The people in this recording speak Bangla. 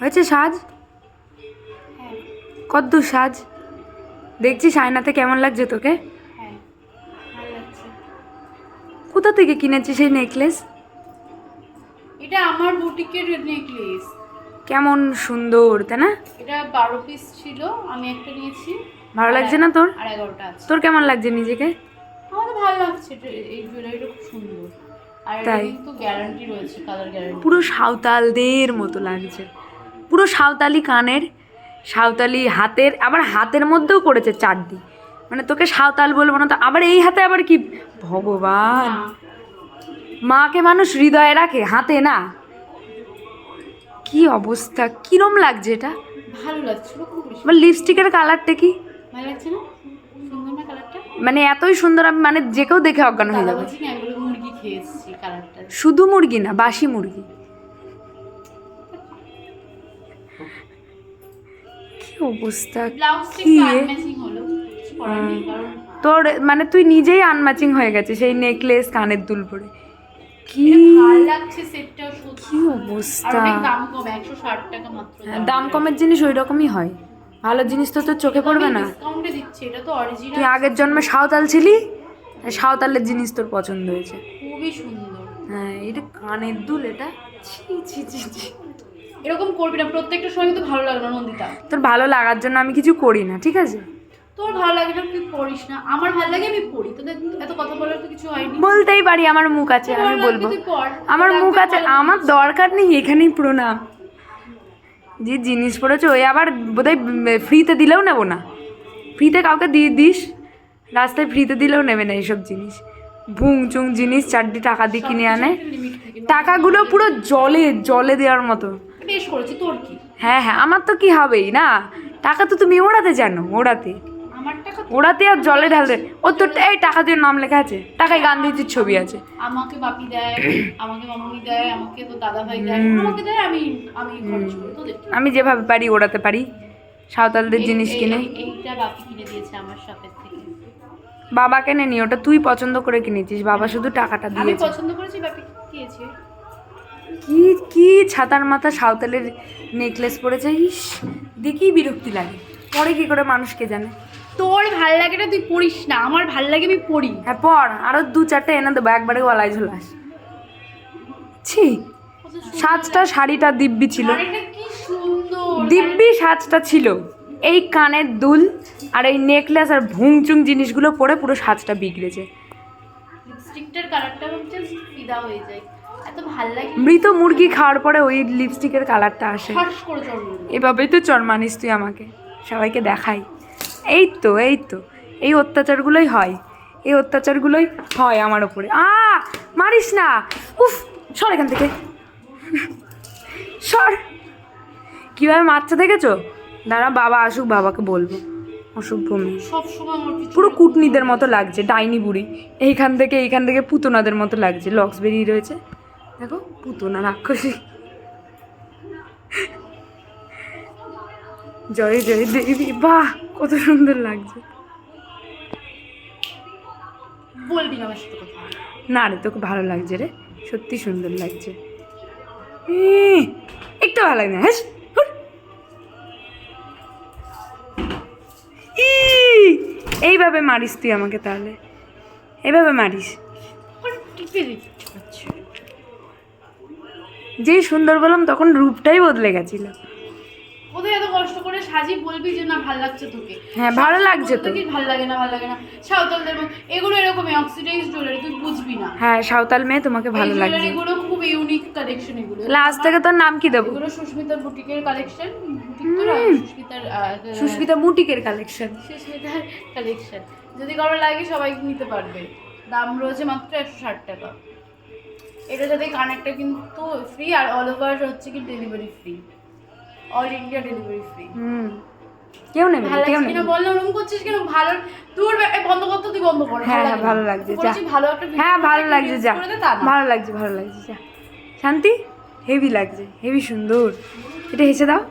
হয়েছে সাজ? হ্যাঁ। কদ্দূর সাজ? দেখছিস আয়নাতে কেমন লাগছে তোকে? হ্যাঁ কোথা থেকে কিনেছিস সেই নেকলেস? এটা আমার বুটিকের নেকলেস। কেমন সুন্দর তাই না? এটা বারো পিস ছিল আমি একটা নিয়েছি। ভালো লাগছে না তোর? আর এগারোটা আছে। তোর কেমন লাগছে নিজেকে? আমার ভালো লাগছে এই জুয়েলারিটা খুব সুন্দর। আর? কিন্তু গ্যারান্টি রয়েছে কালার গ্যারান্টি পুরো সাঁওতালদের মতো লাগছে। পুরো সাঁওতালি কানের সাঁওতালি হাতের আবার হাতের মধ্যেও করেছে চারদি মানে তোকে সাঁওতাল বলব না তো আবার এই হাতে আবার কি? ভগবান। মাকে মানুষ হৃদয়ে রাখে হাতে না। কি অবস্থা কিরম লাগছে এটা? ভালো লাগছে এবার লিপস্টিকের কালারটা কি? ভালো লাগছে না? সুন্দর না কালারটা মানে এতই সুন্দর আমি মানে যে কেউ দেখে অজ্ঞান হয়ে যাবে। মুরগি কালারটা শুধু মুরগি না বাসি মুরগি। অবস্থা? কি? তোর মানে তুই নিজেই আনম্যাচিং হয়ে গেছে সেই নেকলেস কানের দুল পরে। কি? কি অবস্থা? দাম হ্যাঁ, দাম। কমের জিনিস ওই রকমই হয়। ভালো জিনিস তো তোর চোখে পড়বে না। তুই আগের জন্মে সাঁওতাল ছিলি? সাঁওতালের জিনিস তোর পছন্দ হয়েছে। খুবই সুন্দর। হ্যাঁ এটা কানের দুল এটা? ছি ছি ছি ছি। এরকম করবি না প্রত্যেকটা সময় কিন্তু ভালো লাগে না নন্দিতা। তোর ভালো লাগার জন্য আমি কিছু করি না ঠিক আছে? তোর ভালো লাগে না তুই পড়িস না। আমার ভালো লাগে আমি পড়ি। তোদের এত কথা বলার তো কিছু হয়নি। বলতেই পারি আমার মুখ আছে আমি বলব। আমার মুখ আছে আমার দরকার নেই এখানেই প্রণাম। যে জিনিস পড়েছে ওই আবার বোধহয় ফ্রিতে দিলেও নেব না। ফ্রিতে কাউকে দিয়ে দিস রাস্তায় ফ্রিতে দিলেও নেবে না এইসব জিনিস। ভুং চুং জিনিস চারটি টাকা দিয়ে কিনে আনে। টাকাগুলো পুরো জলে জলে দেওয়ার মতো। বেশ করেছি তোর কি? হ্যাঁ হ্যাঁ আমার তো কি হবেই না? টাকা তো তুমি ওড়াতে জানো ওড়াতে। আমার টাকা ওড়াতে আর জলে ঢালতে। ও তোর এই টাকা দিয়ে নাম লেখা আছে টাকায় গান্ধীজির ছবি আছে। আমাকে বাপি দেয় আমাকে মামুনি দেয় আমাকে তো দাদা ভাই দেয় আমাকে দেয় আমি আমি খরচ করি আমি যেভাবে পারি ওড়াতে পারি। সাঁওতালদের জিনিস কিনে। এইটা বাপি কিনে দিয়েছে আমার শপের থেকে। বাবা কেনে নি ওটা তুই পছন্দ করে কিনেছিস। বাবা শুধু টাকাটা আমি পছন্দ করেছি বাপি দিয়েছে কি কি ছাতার মাথা সাঁওতালের নেকলেস পরেছে ইস দেখেই বিরক্তি লাগে। পরে কি করে মানুষকে জানে? তোর ভালো লাগে না তুই পড়িস না। আমার ভালো লাগে আমি পড়ি। হ্যাঁ পর আরও দু চারটে এনে দেবো একবারে গলায় ঝোলাস ছি সাজটা শাড়িটা দিব্যি ছিল। দিব্যি সাজটা ছিল। এই কানের দুল আর এই নেকলেস আর ভুংচুং জিনিসগুলো পরে পুরো সাজটা বিগড়েছে। লিপস্টিকটার কালারটা হচ্ছে ফিদা হয়ে যায়। এত ভালো লাগে। মৃত মুরগি খাওয়ার পরে ওই লিপস্টিকের কালারটা আসে। এভাবেই তো চর মানিস তুই আমাকে। সবাইকে দেখাই। এই তো এই তো। এই অত্যাচারগুলোই হয়। এই অত্যাচারগুলোই হয় আমার ওপরে আ মারিস না। উফ সর এখান থেকে। সর। কীভাবে মারছে দেখেছ? দাঁড়া বাবা আসুক বাবাকে বলব। অসভ্য মেয়ে। পুরো কুটনিদের মতো লাগছে ডাইনি বুড়ি। এইখান থেকে এইখান থেকে পুতনাদের মতো লাগছে। লক্স বেরিয়ে রয়েছে। দেখো পুতনা রাক্ষসী। জয় জয় দেবী বাহ কত সুন্দর লাগছে। বলবি না না রে তোকে ভালো লাগছে রে সত্যি সুন্দর লাগছে। একটু ভালো লাগে না হ্যাঁ। এইভাবে মারিস তুই আমাকে তাহলে। এইভাবে মারিস। টিপে দিতে ইচ্ছে করছে যেই সুন্দর বললাম তখন রূপটাই বদলে গেছিল। ওদের এত কষ্ট করে সাজি বলবি যে না ভালো লাগছে তোকে। হ্যাঁ, ভালো লাগছে তো। ভালো লাগে না ভালো লাগে না? সাঁওতালদের এগুলো এরকমই অক্সিডাইজ জুয়েলারি তুই বুঝবি না। হ্যাঁ সাঁওতাল মেয়ে তোমাকে ভালো লাগছে। জুয়েলারিগুলো খুব ইউনিক কালেকশন এগুলো। লাস্ট থেকে তোর নাম কি দেবো? এগুলো সুস্মিতার বুটিকের কালেকশন সুস্মিতার সুস্মিতা মুটিকের কালেকশন সুস্মিতার কালেকশন যদি কারও লাগে সবাই নিতে পারবে। দাম রয়েছে মাত্র একশো ষাট টাকা। এটা সাথে কানেক্টটা কিন্তু ফ্রি আর অল ওভার হচ্ছে কি delivery free all India delivery free হুম। কেউ নেবে ভালো কেউ নেবে কিনা? বল না করছিস কেন? ভালো তোর বন্ধ কর তুই বন্ধ কর। হ্যাঁ হ্যাঁ ভালো লাগছে যা। ভালো একটা হ্যাঁ ভালো লাগছে যা। ভালো লাগছে ভালো লাগছে যা। শান্তি? হেভি লাগছে হেভি সুন্দর। এটা হেসে দাও।